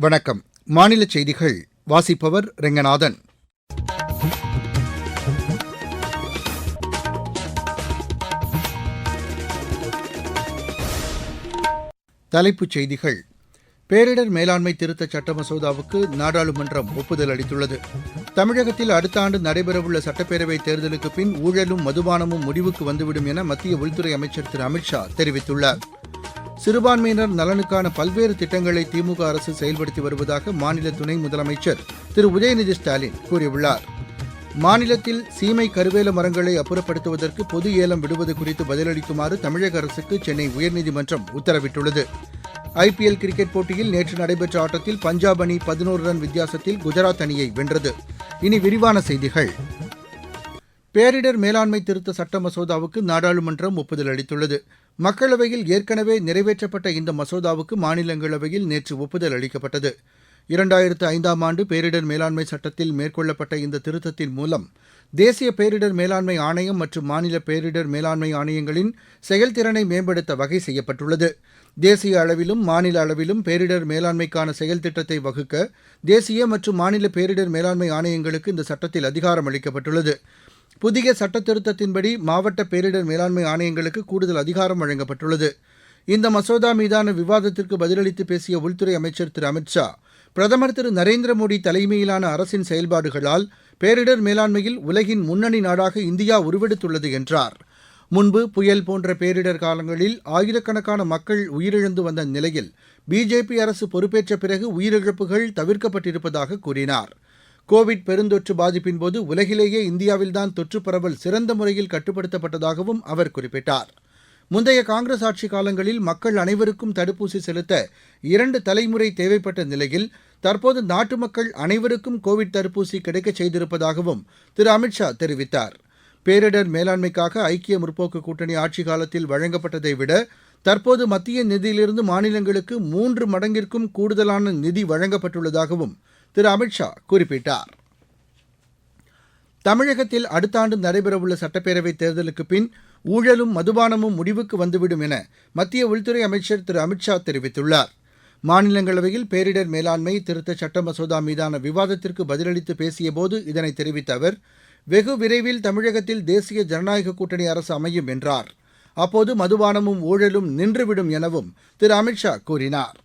வணக்கம். மாநில செய்திகள் வாசிப்பவர் ரெங்கநாதன். தலைப்புச் செய்திகள். பேரிடர் மேலாண்மை திருத்த சட்ட மசோதாவுக்கு நாடாளுமன்றம் ஒப்புதல் அளித்துள்ளது. தமிழகத்தில் அடுத்த ஆண்டு நடைபெறவுள்ள சட்டப்பேரவைத் தேர்தலுக்கு பின் ஊழலும் மதுபானமும் முடிவுக்கு வந்துவிடும் என மத்திய உள்துறை அமைச்சர் திரு அமித்ஷா தெரிவித்துள்ளார். சிறுபான்மையினர் நலனுக்கான பல்வேறு திட்டங்களை திமுக அரசு செயல்படுத்தி வருவதாக மாநில துணை முதலமைச்சர் திரு உதயநிதி ஸ்டாலின் கூறியுள்ளார். மாநிலத்தில் சீமை கருவேல மரங்களை அப்புறப்படுத்துவதற்கு பொது ஏலம் விடுவது குறித்து பதிலளிக்குமாறு தமிழக அரசுக்கு சென்னை உயர்நீதிமன்றம் உத்தரவிட்டுள்ளது. ஐபிஎல் கிரிக்கெட் போட்டியில் நேற்று நடைபெற்ற ஆட்டத்தில் பஞ்சாப் அணி பதினோரு ரன் வித்தியாசத்தில் குஜராத் அணியை வென்றது. இனி விரிவான செய்திகள். பேரிடர் மேலாண்மை திருத்த சட்ட மசோதாவுக்கு நாடாளுமன்றம் ஒப்புதல் அளித்துள்ளது. மக்களவையில் ஏற்கனவே நிறைவேற்றப்பட்ட இந்த மசோதாவுக்கு மாநிலங்களவையில் நேற்று ஒப்புதல் அளிக்கப்பட்டது. இரண்டாயிரத்து ஐந்தாம் ஆண்டு பேரிடர் மேலாண்மை சட்டத்தில் மேற்கொள்ளப்பட்ட இந்த திருத்தத்தின் மூலம் தேசிய பேரிடர் மேலாண்மை ஆணையம் மற்றும் மாநில பேரிடர் மேலாண்மை ஆணையங்களின் செயல்திறனை மேம்படுத்த வகை செய்யப்பட்டுள்ளது. தேசிய அளவிலும் மாநில அளவிலும் பேரிடர் மேலாண்மைக்கான செயல் திட்டத்தை வகுக்க தேசிய மற்றும் மாநில பேரிடர் மேலாண்மை ஆணையங்களுக்கு இந்த சட்டத்தில் அதிகாரம் அளிக்கப்பட்டுள்ளது. புதிய சட்ட திருத்தத்தின்படி மாவட்ட பேரிடர் மேலாண்மை ஆணையங்களுக்கு கூடுதல் அதிகாரம் வழங்கப்பட்டுள்ளது. இந்த மசோதா மீதான விவாதத்திற்கு பதிலளித்து பேசிய உள்துறை அமைச்சர் திரு அமித்ஷா பிரதமர் திரு நரேந்திர மோடி தலைமையிலான அரசின் செயல்பாடுகளால் பேரிடர் மேலாண்மையில் உலகின் முன்னணி நாடாக இந்தியா உருவெடுத்துள்ளது என்றார். முன்பு புயல் போன்ற பேரிடர் காலங்களில் ஆயிரக்கணக்கான மக்கள் உயிரிழந்து வந்த நிலையில் பிஜேபி அரசு பொறுப்பேற்ற பிறகு உயிரிழப்புகள் தவிர்க்கப்பட்டிருப்பதாக கூறினார். கோவிட் பெருந்தொற்று பாதிப்பின்போது உலகிலேயே இந்தியாவில்தான் தொற்று பரவல் சிறந்த முறையில் கட்டுப்படுத்தப்பட்டதாகவும் அவர் குறிப்பிட்டார். முந்தைய காங்கிரஸ் ஆட்சி காலங்களில் மக்கள் அனைவருக்கும் தடுப்பூசி செலுத்த இரண்டு தலைமுறை தேவைப்பட்ட நிலையில் தற்போது நாட்டு மக்கள் அனைவருக்கும் கோவிட் தடுப்பூசி கிடைக்கச் செய்திருப்பதாகவும் திரு அமித்ஷா தெரிவித்தார். பேரிடர் மேலாண்மைக்காக ஐக்கிய முற்போக்கு கூட்டணி ஆட்சி காலத்தில் வழங்கப்பட்டதை விட தற்போது மத்திய நிதியிலிருந்து மாநிலங்களுக்கு மூன்று மடங்கிற்கும் கூடுதலான நிதி வழங்கப்பட்டுள்ளதாகவும் திரு அமித்ஷா குறிப்பிட்டார். தமிழகத்தில் அடுத்த ஆண்டு நடைபெறவுள்ள சட்டப்பேரவைத் தேர்தலுக்கு பின் ஊழலும் மதுபானமும் முடிவுக்கு வந்துவிடும் என மத்திய உள்துறை அமைச்சர் திரு அமித்ஷா தெரிவித்துள்ளார். மாநிலங்களவையில் பேரிடர் மேலாண்மை திருத்த சட்ட மசோதா மீதான விவாதத்திற்கு பதிலளித்து பேசியபோது இதனை தெரிவித்த அவர் வெகு விரைவில் தமிழகத்தில் தேசிய ஜனநாயக கூட்டணி அரசு அமையும் என்றார். அப்போது மதுபானமும் ஊழலும் நின்றுவிடும் எனவும் திரு அமித்ஷா கூறினார்.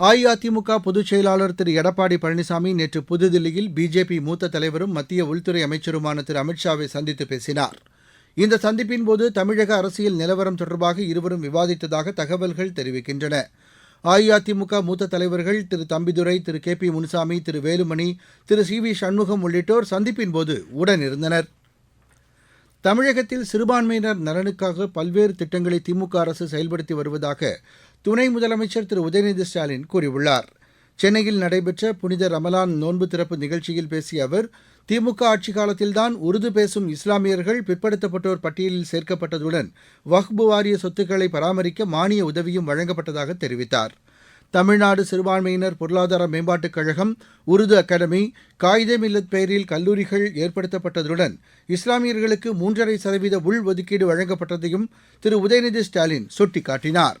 அஇஅதிமுக பொதுச் செயலாளர் திரு எடப்பாடி பழனிசாமி நேற்று புதுதில்லியில் பிஜேபி மூத்த தலைவரும் மத்திய உள்துறை அமைச்சருமான திரு அமித்ஷாவை சந்தித்து பேசினார். இந்த சந்திப்பின்போது தமிழக அரசியல் நிலவரம் தொடர்பாக இருவரும் விவாதித்ததாக தகவல்கள் தெரிவிக்கின்றன. அஇஅதிமுக மூத்த தலைவர்கள் திரு தம்பிதுரை திரு கே பி முனுசாமி திரு வேலுமணி திரு சி வி சண்முகம் உள்ளிட்டோர் சந்திப்பின்போது உடனிருந்தனர். தமிழகத்தில் சிறுபான்மையினர் நலனுக்காக பல்வேறு திட்டங்களை திமுக அரசு செயல்படுத்தி வருவதாக துணை முதலமைச்சர் திரு. உதயநிதி ஸ்டாலின் கூறியுள்ளார். சென்னையில் நடைபெற்ற புனித ரமலான் நோன்பு திறப்பு நிகழ்ச்சியில் பேசிய அவர் திமுக ஆட்சி காலத்தில்தான் உருது பேசும் இஸ்லாமியர்கள் பிற்படுத்தப்பட்டோர் பட்டியலில் சேர்க்கப்பட்டதுடன் வக்பு வாரிய சொத்துக்களை பராமரிக்க மானிய உதவியும் வழங்கப்பட்டதாக தெரிவித்தார். தமிழ்நாடு சிறுபான்மையினர் பொருளாதார மேம்பாட்டுக் கழகம் உருது அகாடமி காயிதே மில்லத் பெயரில் கல்லூரிகள் ஏற்படுத்தப்பட்டதுடன் இஸ்லாமியர்களுக்கு மூன்றரை சதவீத உள்ஒதுக்கீடு வழங்கப்பட்டதையும் திரு. உதயநிதி ஸ்டாலின் சுட்டிக்காட்டினார்.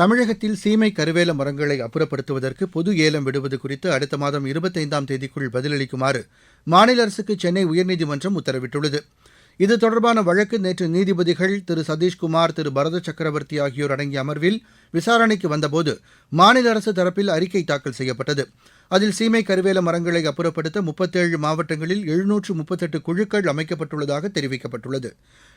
தமிழகத்தில் சீமை கருவேல மரங்களை அப்புறப்படுத்துவதற்கு பொது ஏலம் விடுவது குறித்து அடுத்த மாதம் இருபத்தைந்தாம் தேதிக்குள் பதிலளிக்குமாறு மாநில அரசுக்கு சென்னை உயர்நீதிமன்றம் உத்தரவிட்டுள்ளது. இது தொடர்பான வழக்கு நேற்று நீதிபதிகள் திரு சதீஷ்குமார் திரு பரத சக்கரவர்த்தி ஆகியோர் அடங்கிய அமர்வில் விசாரணைக்கு வந்தபோது மாநில அரசு தரப்பில் அறிக்கை தாக்கல் செய்யப்பட்டது. அதில் சீமை கருவேல மரங்களை அப்புறப்படுத்த முப்பத்தேழு மாவட்டங்களில் எழுநூற்று முப்பத்தெட்டு குழுக்கள் அமைக்கப்பட்டுள்ளதாக தெரிவிக்கப்பட்டுள்ளது.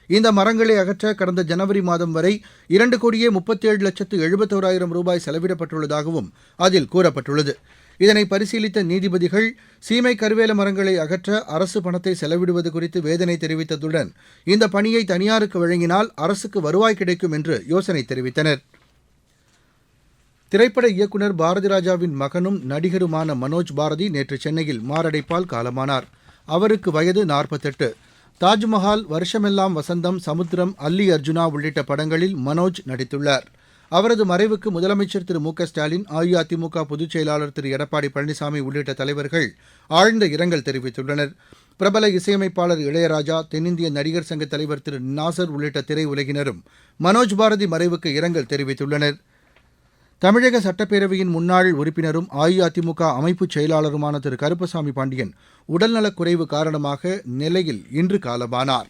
இந்த மரங்களை அகற்ற கடந்த ஜனவரி மாதம் வரை இரண்டு கோடியே முப்பத்தேழு லட்சத்து எழுபத்தோராயிரம் ரூபாய் செலவிடப்பட்டுள்ளதாகவும் அதில் கூறப்பட்டுள்ளது. இதனை பரிசீலித்த நீதிபதிகள் சீமை கருவேல மரங்களை அகற்ற அரசு பணத்தை செலவிடுவது குறித்து வேதனை தெரிவித்ததுடன் இந்த பணியை தனியாருக்கு வழங்கினால் அரசுக்கு வருவாய் கிடைக்கும் என்று யோசனை தெரிவித்தனர். திரைப்பட இயக்குநர் பாரதி ராஜாவின் மகனும் நடிகருமான மனோஜ் பாரதி நேற்று சென்னையில் மாரடைப்பால் காலமானார். அவருக்கு வயது நாற்பத்தெட்டு. தாஜ்மஹால் வருஷமெல்லாம் வசந்தம் சமுத்திரம் அல்லி அர்ஜுனா உள்ளிட்ட படங்களில் மனோஜ் நடித்துள்ளார். அவரது மறைவுக்கு முதலமைச்சர் திரு மு க ஸ்டாலின் அஇஅதிமுக பொதுச் செயலாளர் திரு எடப்பாடி பழனிசாமி உள்ளிட்ட தலைவர்கள் ஆழ்ந்த இரங்கல் தெரிவித்துள்ளனர். பிரபல இசையமைப்பாளர் இளையராஜா தென்னிந்திய நடிகர் சங்க தலைவர் திரு நாசர் உள்ளிட்ட திரையுலகினரும் மனோஜ் பாரதி மறைவுக்கு இரங்கல் தெரிவித்துள்ளனர். தமிழக சட்டப்பேரவையின் முன்னாள் உறுப்பினரும் அஇஅதிமுக அமைப்புச் செயலாளருமான திரு கருப்பசாமி பாண்டியன் உடல்நலக் குறைவு காரணமாக நெல்லையில் இன்று காலமானார்.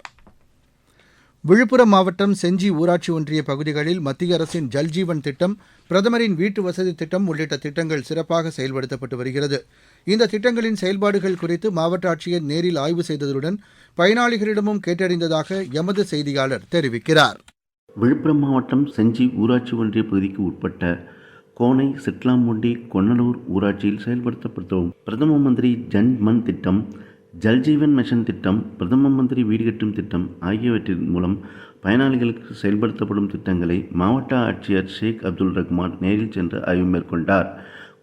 விழுப்புரம் மாவட்டம் செஞ்சி ஊராட்சி ஒன்றிய பகுதிகளில் மத்திய அரசின் ஜல்ஜீவன் திட்டம் பிரதமரின் வீட்டு வசதி திட்டம் உள்ளிட்ட திட்டங்கள் சிறப்பாக செயல்படுத்தப்பட்டு வருகிறது. இந்த திட்டங்களின் செயல்பாடுகள் குறித்து மாவட்ட ஆட்சியர் நேரில் ஆய்வு செய்ததுடன் பயனாளிகளிடமும் கேட்டறிந்ததாக எமது செய்தியாளர் தெரிவிக்கிறார். விழுப்புரம் மாவட்டம் செஞ்சி ஊராட்சி ஒன்றிய பகுதிக்கு உட்பட்ட கோனை சிட்லாம்பொண்டி கொன்னலூர் ஊராட்சியில் செயல்படுத்தப்பட்டோம். பிரதம மந்திரி ஜன் மன் திட்டம் ஜல்ஜீவன் மிஷன் திட்டம் பிரதம மந்திரி வீடு கட்டும் திட்டம் ஆகியவற்றின் மூலம் பயனாளிகளுக்கு செயல்படுத்தப்படும் திட்டங்களை மாவட்ட ஆட்சியர் ஷேக் அப்துல் ரஹ்மான் நேரில் சென்று ஆய்வு மேற்கொண்டார்.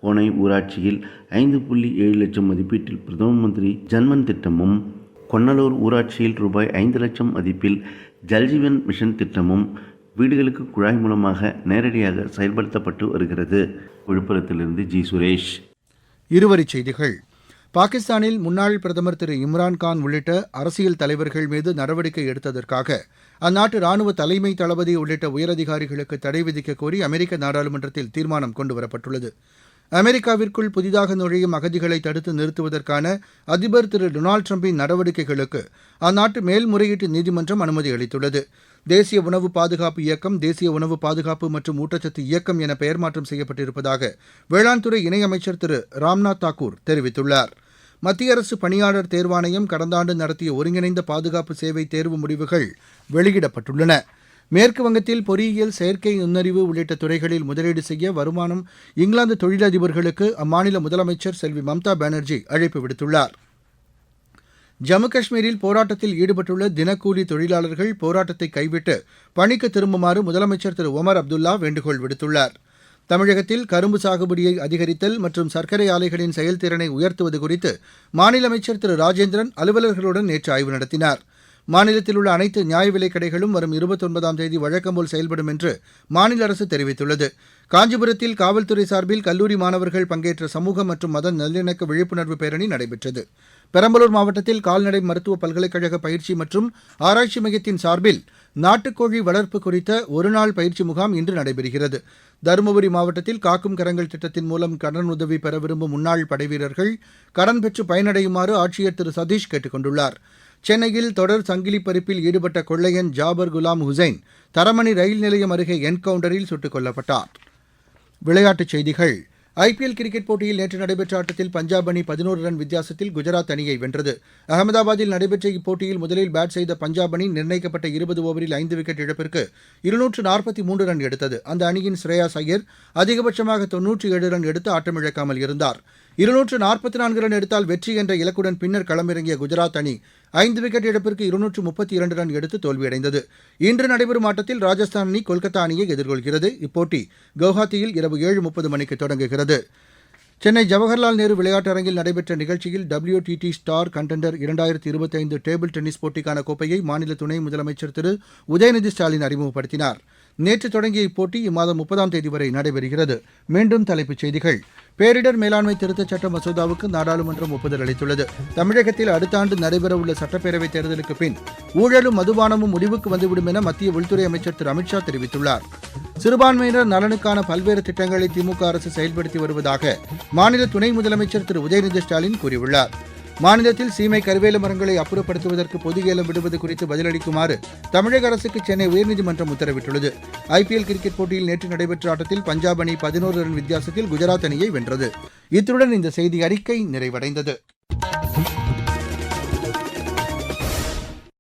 கோனை ஊராட்சியில் ஐந்து புள்ளி ஏழு லட்சம் மதிப்பீட்டில் பிரதம மந்திரி ஜன்மன் திட்டமும் கொன்னலூர் ஊராட்சியில் ரூபாய் ஐந்து லட்சம் மதிப்பில் ஜல்ஜீவன் மிஷன் திட்டமும் வீடுகளுக்கு குழாய் மூலமாக நேரடியாக செயல்படுத்தப்பட்டு வருகிறது. விழுப்புரத்திலிருந்து ஜி. சுரேஷ். இருவரிச் செய்திகள். பாகிஸ்தானில் முன்னாள் பிரதமர் திரு இம்ரான்கான் உள்ளிட்ட அரசியல் தலைவர்கள் மீது நடவடிக்கை எடுத்ததற்காக அந்நாட்டு ராணுவ தலைமை தளபதி உள்ளிட்ட உயரதிகாரிகளுக்கு தடை விதிக்க கோரி அமெரிக்க நாடாளுமன்றத்தில் தீர்மானம் கொண்டுவரப்பட்டுள்ளது. அமெரிக்காவிற்குள் புதிதாக நுழையும் அகதிகளை தடுத்து நிறுத்துவதற்கான அதிபர் திரு டொனால்டு டிரம்பின் நடவடிக்கைகளுக்கு அந்நாட்டு மேல்முறையீட்டு நீதிமன்றம் அனுமதி அளித்துள்ளது. தேசிய உணவு பாதுகாப்பு இயக்கம் தேசிய உணவு பாதுகாப்பு மற்றும் ஊட்டச்சத்து இயக்கம் என பெயர் மாற்றம் செய்யப்பட்டிருப்பதாக வேளாண்துறை இணையமைச்சர் திரு ராம்நாத் தாக்கூர் தெரிவித்துள்ளார். மத்திய அரசு பணியாளர் தேர்வாணையம் கடந்த ஆண்டு நடத்திய ஒருங்கிணைந்த பாதுகாப்பு சேவை தேர்வு முடிவுகள் வெளியிடப்பட்டுள்ளன. மேற்கு வங்கத்தில் பொறியியல் செயற்கை நுண்ணறிவு உள்ளிட்ட துறைகளில் முதலீடு செய்ய வருமானம் இங்கிலாந்து தொழிலதிபர்களுக்கு அம்மாநில முதலமைச்சர் செல்வி மம்தா பானர்ஜி அழைப்பு விடுத்துள்ளார். ஜம்மு காஷ்மீரில் போராட்டத்தில் ஈடுபட்டுள்ள தினக்கூலி தொழிலாளர்கள் போராட்டத்தை கைவிட்டு பணிக்கு திரும்புமாறு முதலமைச்சர் திரு ஒமர் அப்துல்லா வேண்டுகோள் விடுத்துள்ளார். தமிழகத்தில் கரும்பு சாகுபடியை அதிகரித்தல் மற்றும் சர்க்கரை ஆலைகளின் செயல்திறனை உயர்த்துவது குறித்து மாநில அமைச்சர் திரு ராஜேந்திரன் அலுவலர்களுடன் நேற்று ஆய்வு நடத்தினார். மாநிலத்தில் உள்ள அனைத்து நியாய விலைக் கடைகளும் வரும் இருபத்தொன்பதாம் தேதி வழக்கம்போல் செயல்படும் என்று மாநில அரசு தெரிவித்துள்ளது. காஞ்சிபுரத்தில் காவல்துறை சார்பில் கல்லூரி மாணவர்கள் பங்கேற்ற சமூக மற்றும் மத நல்லிணக்க விழிப்புணர்வு பேரணி நடைபெற்றது. பெரம்பலூர் மாவட்டத்தில் கால்நடை மருத்துவ பல்கலைக்கழக பயிற்சி மற்றும் ஆராய்ச்சி மையத்தின் சார்பில் நாட்டுக்கோழி வளர்ப்பு குறித்த ஒருநாள் பயிற்சி முகாம் இன்று நடைபெறுகிறது. தருமபுரி மாவட்டத்தில் காக்கும் கரங்கள் திட்டத்தின் மூலம் கடன் உதவி பெற விரும்பும் முன்னாள் படைவீரர்கள் கடன் பெற்று பயனடையுமாறு ஆட்சியர் திரு சதீஷ் கேட்டுக் கொண்டுள்ளாா் சென்னையில் தொடர் சங்கிலி பறிப்பில் ஈடுபட்ட கொள்ளையன் ஜாபர் குலாம் ஹுசைன் தரமணி ரயில் நிலையம் அருகே என்கவுண்டரில் சுட்டுக் கொல்லப்பட்டார். விளையாட்டுச் செய்திகள். ஐபிஎல் கிரிக்கெட் போட்டியில் நேற்று நடைபெற்ற ஆட்டத்தில் பஞ்சாப் அணி பதினோரு ரன் வித்தியாசத்தில் குஜராத் அணியை வென்றது. அகமதாபாத்தில் நடைபெற்ற இப்போட்டியில் முதலில் பேட் செய்த பஞ்சாப் அணி நிர்ணயிக்கப்பட்ட இருபது ஓவரில் ஐந்து விக்கெட் இழப்பிற்கு இருநூற்று நாற்பத்தி மூன்று ரன் எடுத்தது. அந்த அணியின் ஸ்ரேயாஸ் ஐயர் அதிகபட்சமாக தொன்னூற்றி ஏழு ரன் எடுத்து ஆட்டமிழக்காமல் இருந்தார். இருநூற்று நாற்பத்தி நான்கு ரன் எடுத்தால் வெற்றி என்ற இலக்குடன் பின்னர் களமிறங்கிய குஜராத் அணி ஐந்து விக்கெட் இழப்பிற்கு இருநூற்று முப்பத்தி இரண்டு ரன் எடுத்து தோல்வியடைந்தது. இன்று நடைபெறும் ஆட்டத்தில் ராஜஸ்தான் அணி கொல்கத்தா அணியை எதிர்கொள்கிறது. இப்போட்டி கவுஹாத்தியில் இரவு ஏழு முப்பது மணிக்கு தொடங்குகிறது. சென்னை ஜவஹர்லால் நேரு விளையாட்டரங்கில் நடைபெற்ற நிகழ்ச்சியில் டபிள்யூடிடி ஸ்டார் கண்டெண்டர் இரண்டாயிரத்தி இருபத்தைந்து டேபிள் டென்னிஸ் போட்டிக்கான கோப்பையை மாநில துணை முதலமைச்சர் திரு. உதயநிதி ஸ்டாலின் அறிமுகப்படுத்தினார். நேற்று தொடங்கிய இப்போட்டி இம்மாதம் முப்பதாம் தேதி வரை நடைபெறுகிறது. மீண்டும் தலைப்புச் செய்திகள். பேரிடர் மேலாண்மை திருத்தச் சட்ட மசோதாவுக்கு நாடாளுமன்றம் ஒப்புதல் அளித்துள்ளது. தமிழகத்தில் அடுத்த ஆண்டு நடைபெறவுள்ள சட்டப்பேரவைத் தேர்தலுக்கு பின் ஊழலும் மதுபானமும் முடிவுக்கு வந்துவிடும் என மத்திய உள்துறை அமைச்சர் திரு. அமித்ஷா தெரிவித்துள்ளார். சிறுபான்மையினர் நலனுக்கான பல்வேறு திட்டங்களை திமுக அரசு செயல்படுத்தி வருவதாக மாநில துணை முதலமைச்சர் திரு. உதயநிதி ஸ்டாலின் கூறியுள்ளார். மாநிலத்தில் சீமை கருவேல மரங்களை அப்புறப்படுத்துவதற்கு பொது ஏலம் விடுவது குறித்து பதிலளிக்குமாறு தமிழக அரசுக்கு சென்னை உயர்நீதிமன்றம் உத்தரவிட்டுள்ளது. ஐபிஎல் கிரிக்கெட் போட்டியில் நேற்று நடைபெற்ற ஆட்டத்தில் பஞ்சாப் அணி பதினோரு ரன் வித்தியாசத்தில் குஜராத் அணியை வென்றது. இத்துடன் இந்த செய்தி அறிக்கை நிறைவடைந்தது.